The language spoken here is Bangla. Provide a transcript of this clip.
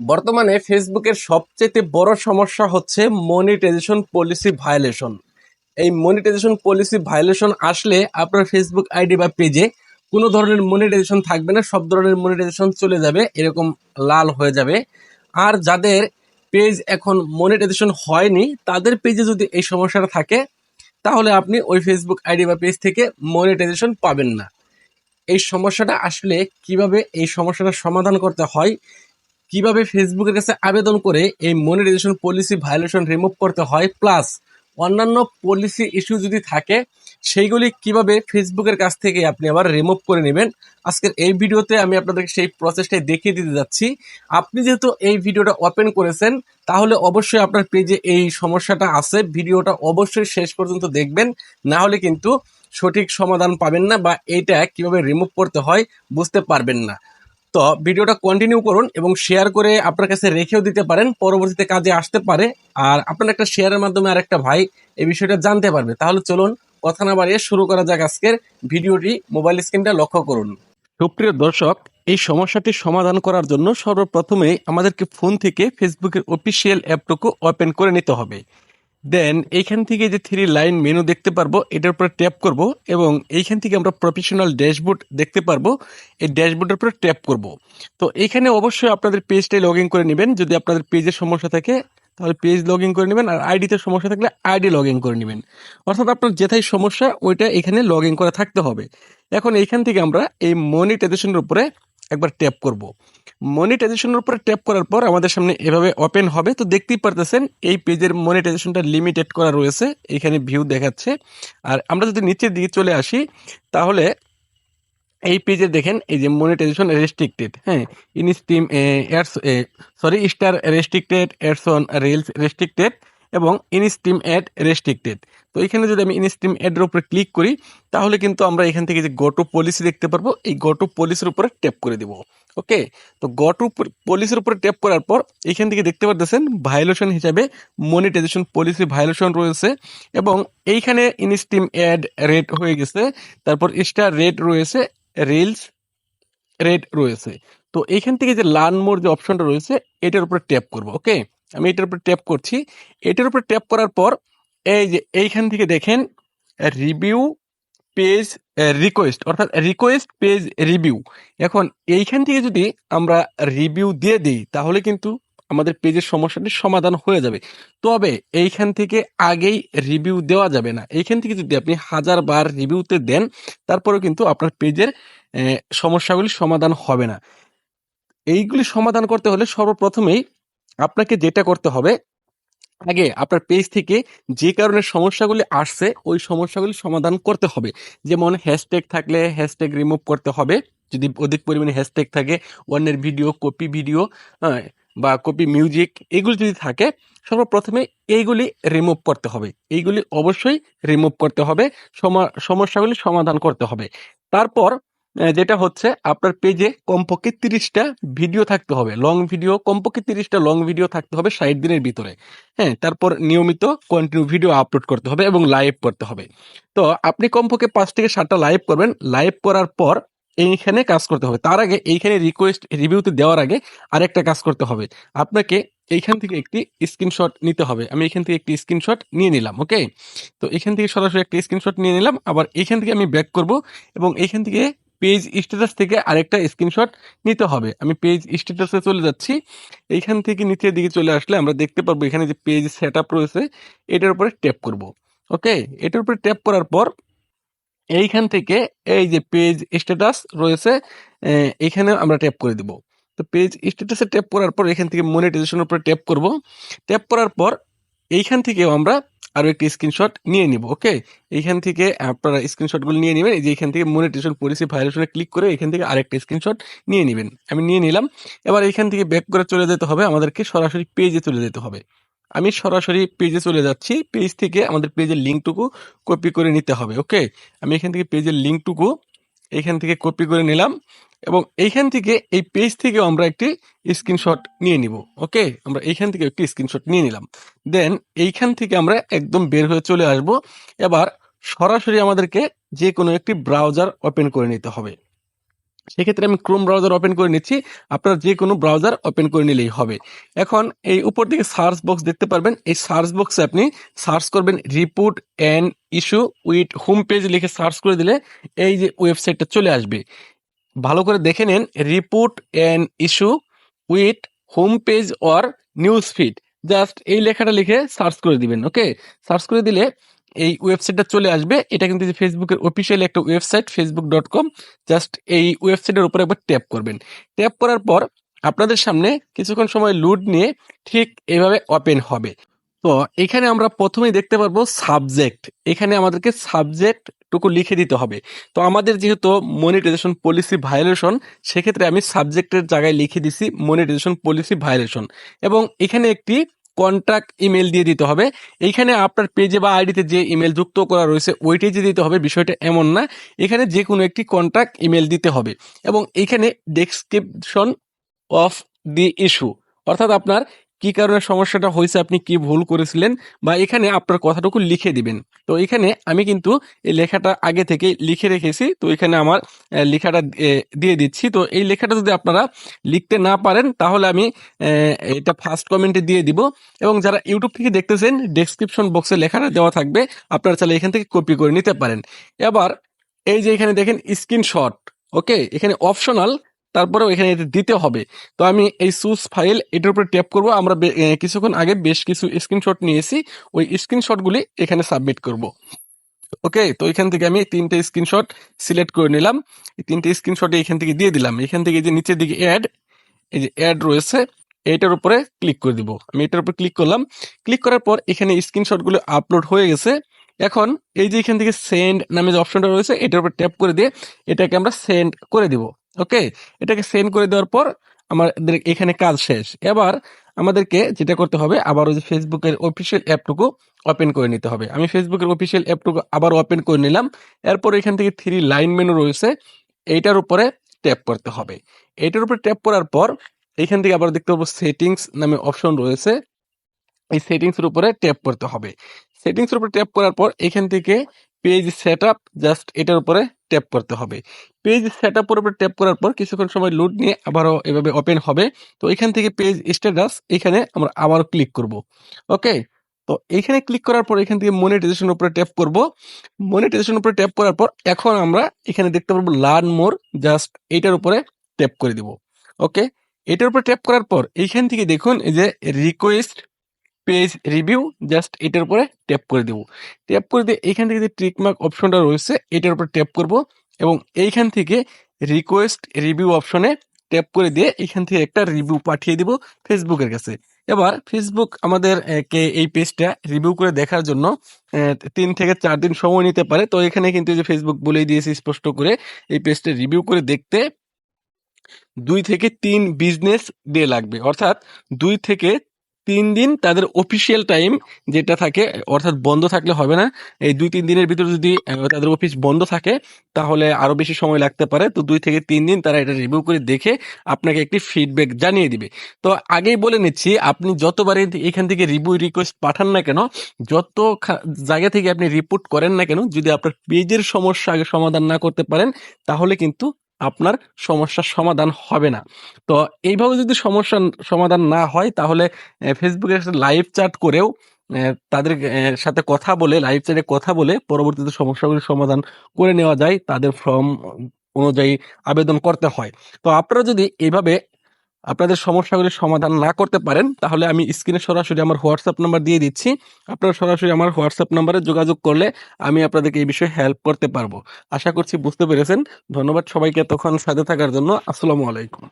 বর্তমানে ফেসবুকের সবচেয়ে বড় সমস্যা হচ্ছে মনিটাইজেশন পলিসি ভায়োলেশন এই মনিটাইজেশন পলিসি ভায়োলেশন আসলে আপনার ফেসবুক আইডি বা পেজে কোনো ধরনের মনিটাইজেশন থাকবে না, সব ধরনের মনিটাইজেশন চলে যাবে, এরকম লাল হয়ে যাবে। আর যাদের পেজ এখন মনিটাইজেশন হয়নি, তাদের পেজে যদি এই সমস্যাটা থাকে, তাহলে আপনি ওই ফেসবুক আইডি বা পেজ থেকে মনিটাইজেশন পাবেন না। এই সমস্যাটা আসলে কীভাবে এই সমস্যাটা সমাধান করতে হয় কীভাবে ফেসবুকের কাছে আবেদন করে এই মনিটাইজেশন পলিসি ভায়োলেশন রিমুভ করতে হয়? প্লাস অন্যান্য পলিসি ইস্যু যদি থাকে, সেইগুলি কীভাবে ফেসবুকের কাছ থেকে আপনি আবার রিমুভ করে নেবেন? আজকের এই ভিডিওতে আমি আপনাদেরকে সেই প্রসেসটাই দেখিয়ে দিতে যাচ্ছি। আপনি যেহেতু এই ভিডিওটা ওপেন করেছেন, তাহলে অবশ্যই আপনার পেজে এই সমস্যাটা আছে। ভিডিওটা অবশ্যই শেষ পর্যন্ত দেখবেন। না হলে কিন্তু সঠিক সমাধান পাবেন না বা এইটা কীভাবে রিমুভ করতে হয় বুঝতে পারবেন না। তো ভিডিওটা কন্টিনিউ করুন এবং শেয়ার করে আপনার কাছে রেখেও দিতে পারেন, পরবর্তীতে কাজে আসতে পারে। আর আপনার একটা শেয়ারের মাধ্যমে আর একটা ভাই এই বিষয়টা জানতে পারবে। তাহলে চলুন কথা না বাড়িয়ে শুরু করা যাক আজকের ভিডিওটি। মোবাইল স্ক্রিনটা লক্ষ্য করুন। সুপ্রিয় দর্শক, এই সমস্যাটি সমাধান করার জন্য সর্বপ্রথমে আমাদেরকে ফোন থেকে ফেসবুকের অফিসিয়াল অ্যাপটুকু ওপেন করে নিতে হবে। দেন এইখান থেকে যে থ্রি লাইন মেনু দেখতে পারব, এটার উপরে ট্যাপ করব এবং এইখান থেকে আমরা প্রফেশনাল ড্যাশবোর্ড দেখতে পারব। এই ড্যাশবোর্ডের উপরে ট্যাপ করব। তো এইখানে অবশ্যই আপনাদের পেজটাই লগ ইন করে নেবেন। যদি আপনাদের পেজের সমস্যা থাকে, তাহলে পেজ লগ ইন করে নেবেন আর আইডিতে সমস্যা থাকলে আইডি লগ ইন করে নেবেন। অর্থাৎ আপনার যেটাই সমস্যা, ওইটা এখানে লগ ইন করা থাকতে হবে। এখন এইখান থেকে আমরা এই মনিটাইজেশনের উপরে একবার ট্যাপ করব। মনিটাইজেশনের উপরে ট্যাপ করার পর আমাদের সামনে এভাবে ওপেন হবে। তো দেখতেই পারতেছেন, এই পেজের মনিটাইজেশনটা লিমিটেড করা রয়েছে। এখানে ভিউ দেখাচ্ছে। আর আমরা যদি নিচের দিকে চলে আসি, তাহলে এই পেজে দেখেন, এই যে মনিটাইজেশন রেস্ট্রিক্টেড হ্যাঁ in stream ads sorry star restricted ads on reels restricted এবং ইনস্টিম অ্যাড রেস্ট্রিক্টেড তো এখানে যদি আমি ইনস্টিম অ্যাডের উপরে ক্লিক করি, তাহলে কিন্তু আমরা এখান থেকে যে গটো পলিসি দেখতে পারব, এই গটো পলিসির উপরে ট্যাপ করে দিব। ওকে তো গটো পলিসির উপরে ট্যাপ করার পর, এখান থেকে দেখতে পারতেছেন ভায়োলেশন হিসাবে মনিটাইজেশন পলিসি ভায়োলেশন রয়েছে এবং এইখানে ইনস্টিম অ্যাড রেট হয়ে গেছে, তারপর স্টার রেট রয়েছে রিলস রেট রয়েছে। তো এইখান থেকে যে লার্ন মোর যে অপশনটা রয়েছে, এটার উপরে ট্যাপ করব ওকে আমি এটার উপরে ট্যাপ করছি। এটার উপরে ট্যাপ করার পর এই যে এইখান থেকে দেখেন রিভিউ পেজ রিকোয়েস্ট অর্থাৎ রিকোয়েস্ট পেজ রিভিউ এখন এইখান থেকে যদি আমরা রিভিউ দিয়ে দিই, তাহলে কিন্তু আমাদের পেজের সমস্যাটি সমাধান হয়ে যাবে। তবে এইখান থেকে আগেই রিভিউ দেওয়া যাবে না। এইখান থেকে যদি আপনি হাজার বার রিভিউতে দেন, তারপরেও কিন্তু আপনার পেজের সমস্যাগুলি সমাধান হবে না। এইগুলি সমাধান করতে হলে সর্বপ্রথমেই আপনাকে যেটা করতে হবে, আগে আপনার পেজ থেকে যে কারণে সমস্যাগুলি আসছে, ওই সমস্যাগুলি সমাধান করতে হবে। যেমন হ্যাশট্যাগ থাকলে হ্যাশট্যাগ রিমুভ করতে হবে। যদি অধিক পরিমাণে হ্যাশট্যাগ থাকে, অন্যের ভিডিও কপি ভিডিও বা কপি মিউজিক এগুলি যদি থাকে, সর্বপ্রথমে এইগুলি রিমুভ করতে হবে। এইগুলি অবশ্যই রিমুভ করতে হবে। সমস্যাগুলি সমাধান করতে হবে। তারপর যেটা হচ্ছে আপনার পেজে কমপক্ষে তিরিশটা ভিডিও থাকতে হবে। লং ভিডিও, কমপক্ষে তিরিশটা লং ভিডিও থাকতে হবে ষাট দিনের ভিতরে। হ্যাঁ তারপর নিয়মিত কন্টিনিউ ভিডিও আপলোড করতে হবে এবং লাইভ করতে হবে। তো আপনি কমপক্ষে পাঁচ থেকে সাতটা লাইভ করবেন। লাইভ করার পর এইখানে কাজ করতে হবে। তার আগে এইখানে রিকোয়েস্ট রিভিউতে দেওয়ার আগে আরেকটা কাজ করতে হবে। আপনাকে এইখান থেকে একটি স্ক্রিনশট নিতে হবে। আমি এখান থেকে একটি স্ক্রিনশট নিয়ে নিলাম ওকে তো এখান থেকে সরাসরি একটি স্ক্রিনশট নিয়ে নিলাম। আবার এইখান থেকে আমি ব্যাক করব এবং এইখান থেকে পেজ স্ট্যাটাস থেকে আরেকটা স্ক্রিনশট নিতে হবে। আমি পেজ স্ট্যাটাসে চলে যাচ্ছি। এইখান থেকে নিচের দিকে চলে আসলে আমরা দেখতে পারব এখানে যে পেজ সেট আপ রয়েছে, এটার উপরে ট্যাপ করব। ওকে এটার উপরে ট্যাপ করার পর এইখান থেকে এই যে পেজ স্ট্যাটাস রয়েছে এখানে আমরা ট্যাপ করে দিব। তো পেজ স্ট্যাটাসে ট্যাপ করার পর এখান থেকে মনিটাইজেশনের উপরে ট্যাপ করব। ট্যাপ করার পর এইখান থেকেও আমরা আরও একটি স্ক্রিনশট নিয়ে নিব ওকে এইখান থেকে আপনারা স্ক্রিনশটগুলো নিয়ে নেবেন যে এখান থেকে মনিটেশন পলিসি ভাইলেশনে ক্লিক করে এখান থেকে আরেকটা স্ক্রিনশট নিয়ে নেবেন। আমি নিয়ে নিলাম, এবার এখান থেকে ব্যাক করে চলে যেতে হবে, আমাদেরকে সরাসরি পেজে চলে যেতে হবে। আমি সরাসরি পেজে চলে যাচ্ছি পেজ থেকে আমাদের পেজের লিঙ্কটুকু কপি করে নিতে হবে ওকে আমি এখান থেকে পেজের লিঙ্কটুকু এখান থেকে কপি করে নিলাম এবং এইখান থেকে এই পেজ থেকে আমরা একটি স্ক্রিনশট নিয়ে নিব ওকে আমরা এইখান থেকে একটি স্ক্রিনশট নিয়ে নিলাম। দেন এইখান থেকে আমরা একদম বের হয়ে চলে আসব। এবার সরাসরি আমাদেরকে যে কোনো একটি ব্রাউজার ওপেন করে নিতে হবে। সেক্ষেত্রে আমি ক্রোম ব্রাউজার ওপেন করে নিচ্ছি। আপনার যে কোনো ব্রাউজার ওপেন করে নিলেই হবে। এখন এই উপর দিকে সার্চ বক্স দেখতে পারবেন। এই সার্চ বক্সে আপনি সার্চ করবেন report and issue with home page লিখে সার্চ করে দিলে এই যে ওয়েবসাইটটা চলে আসবে। ভালো করে দেখে নেন report and issue with home page or news feed just এই লেখাটা লিখে সার্চ করে দিবেন ওকে সার্চ করে দিলে এই ওয়েবসাইটটা চলে আসবে। এটা কিন্তু ফেসবুকের অফিসিয়াল একটা website Facebook dot com just এই ওয়েবসাইটের উপরে একবার ট্যাপ করবেন। ট্যাপ করার পর আপনাদের সামনে কিছুক্ষণ সময় লুড নিয়ে ঠিক এভাবে ওপেন হবে। তো এখানে আমরা প্রথমেই দেখতে পারব সাবজেক্ট এখানে আমাদেরকে সাবজেক্ট টুকু লিখে দিতে হবে। তো আমাদের যেহেতু মনিটাইজেশন পলিসি ভায়োলেশন সেক্ষেত্রে আমি সাবজেক্টের জায়গায় লিখে দিছি মনিটাইজেশন পলিসি ভায়োলেশন এবং এখানে একটি কন্ট্যাক্ট ইমেল দিয়ে দিতে হবে। এইখানে আপনার পেজে বা আইডিতে যে ইমেল যুক্ত করা রয়েছে, ওইটাই যে দিতে হবে, বিষয়টা এমন না। এখানে যে কোনো একটি কন্ট্যাক্ট ইমেল দিতে হবে এবং এখানে ডেসক্রিপশন অফ দি ইস্যু অর্থাৎ আপনার কি কারণে সমস্যাটা হয়েছে, আপনি কি ভুল করেছিলেন বা এখানে আপনার কথাটুকু লিখে দিবেন। তো এখানে আমি কিন্তু এই লেখাটা আগে থেকে লিখে রেখেছি। তো এখানে আমার লেখাটা দিয়ে দিচ্ছি। তো এই লেখাটা যদি আপনারা লিখতে না পারেন, তাহলে আমি এটা ফার্স্ট কমেন্টে দিয়ে দিব। এবং যারা ইউটিউব থেকে দেখতেছেন ডেসক্রিপশন বক্সে লেখাটা দেওয়া থাকবে। আপনারা চাইলে এখান থেকে কপি করে নিতে পারেন। এবার, এই যে এখানে দেখেন স্ক্রিনশট ওকে এখানে অপশনাল তারপরেও এখানে এটা দিতে হবে। তো আমি এই সুস ফাইল এটার উপরে ট্যাপ করব। আমরা কিছুক্ষণ আগে বেশ কিছু স্ক্রিনশট নিয়েছি। ওই স্ক্রিনশটগুলি এখানে সাবমিট করব। ওকে? তো এখান থেকে আমি তিনটে স্ক্রিনশট সিলেক্ট করে নিলাম। এই তিনটে স্ক্রিনশট এখান থেকে দিয়ে দিলাম। এখান থেকে যে নিচের দিকে অ্যাড এই যে অ্যাড রয়েছে এইটার উপরে ক্লিক করে দিব। আমি এটার উপর ক্লিক করলাম। ক্লিক করার পর এখানে স্ক্রিনশটগুলো আপলোড হয়ে গেছে। এখন এই যে এখান থেকে সেন্ড নামে যে অপশনটা রয়েছে, এটার উপর ট্যাপ করে দিয়ে এটাকে আমরা সেন্ড করে দিব। ওকে এটাকে সেন্ড করে দেওয়ার পর আমাদের এখানে কাজ শেষ। এবার আমাদেরকে যেটা করতে হবে, আবার ওই যে ফেসবুকের অফিসিয়াল অ্যাপটুকু ওপেন করে নিতে হবে। আমি ফেসবুকের অফিসিয়াল অ্যাপটুকু আবার ওপেন করে নিলাম। এরপর এখান থেকে থ্রি লাইন মেনু রয়েছে, এইটার উপরে ট্যাপ করতে হবে। এটার উপরে ট্যাপ করার পর এখান থেকে আবার দেখতে পাবো সেটিংস নামে অপশন রয়েছে। এই সেটিংস এর উপরে ট্যাপ করতে হবে। সেটিংস এর উপরে ট্যাপ করার পর এখান থেকে পেজ সেট আপ জাস্ট এটার উপরে ট্যাপ করতে হবে। পেজ সেট আপের উপরে ট্যাপ করার পর কিছুক্ষণ সময় লোড নিয়ে আবারও এভাবে ওপেন হবে। তো এখান থেকে পেজ স্ট্যাটাস এখানে আমরা আবারও ক্লিক করব। ওকে তো এখানে ক্লিক করার পর এখান থেকে মনিটাইজেশন উপরে ট্যাপ করব। মনিটাইজেশন উপরে ট্যাপ করার পর এখন আমরা এখানে দেখতে পারব লার্ন মোর জাস্ট এটার উপরে ট্যাপ করে দিব। ওকে এটার উপরে ট্যাপ করার পর এইখান থেকে দেখুন যে রিকোয়েস্ট পেজ রিভিউ জাস্ট এটার উপরে ট্যাপ করে দেবো। ট্যাপ করে দিয়ে এইখান থেকে যে ট্রিকমার্ক অপশনটা রয়েছে, এটার উপর ট্যাপ করব এবং এইখান থেকে রিকোয়েস্ট রিভিউ অপশনে ট্যাপ করে দিয়ে এখান থেকে একটা রিভিউ পাঠিয়ে দিব ফেসবুকের কাছে। এবার ফেসবুক আমাদের কে, এই পেজটা রিভিউ করে দেখার জন্য তিন থেকে চার দিন সময় নিতে পারে। তো এখানে কিন্তু যে ফেসবুক বলেই দিয়েছে স্পষ্ট করে এই পেজটা রিভিউ করে দেখতে দুই থেকে তিন বিজনেস ডে লাগবে। অর্থাৎ দুই থেকে তিন দিন তাদের অফিসিয়াল টাইম যেটা থাকে, অর্থাৎ বন্ধ থাকলে হবে না। এই দুই, তিন দিনের ভিতরে যদি তাদের অফিস বন্ধ থাকে, তাহলে আরও বেশি সময় লাগতে পারে। তো দুই থেকে তিন দিন তারা এটা রিভিউ করে দেখে আপনাকে একটি ফিডব্যাক জানিয়ে দিবে। তো আগেই বলে নিচ্ছি, আপনি যতবারই এখান থেকে রিভিউ রিকোয়েস্ট পাঠান না কেন, যত জায়গা থেকে আপনি রিপোর্ট করেন না কেন, যদি আপনার পেজের সমস্যা আগে সমাধান না করতে পারেন, তাহলে কিন্তু আপনার সমস্যার সমাধান হবে না। তো এইভাবে যদি সমস্যা সমাধান না হয়, তাহলে ফেসবুকে লাইভ চ্যাট করেও তাদের সাথে কথা বলে লাইভ চ্যাটে কথা বলে পরবর্তীতে সমস্যাগুলি সমাধান করে নেওয়া যায়, তাদের ফর্ম অনুযায়ী আবেদন করতে হয়। তো আপনারা যদি এইভাবে আপনাদের সমস্যাগুলি সমাধান না করতে পারেন, তাহলে আমি স্ক্রিনে সরাসরি আমার হোয়াটসঅ্যাপ নাম্বার দিয়ে দিচ্ছি। আপনারা সরাসরি আমার হোয়াটসঅ্যাপ নাম্বারে যোগাযোগ করলে আমি আপনাদেরকে এই বিষয়ে হেল্প করতে পারব। আশা করছি বুঝতে পেরেছেন। ধন্যবাদ সবাইকে তখন সাথে থাকার জন্য। আসসালামু আলাইকুম।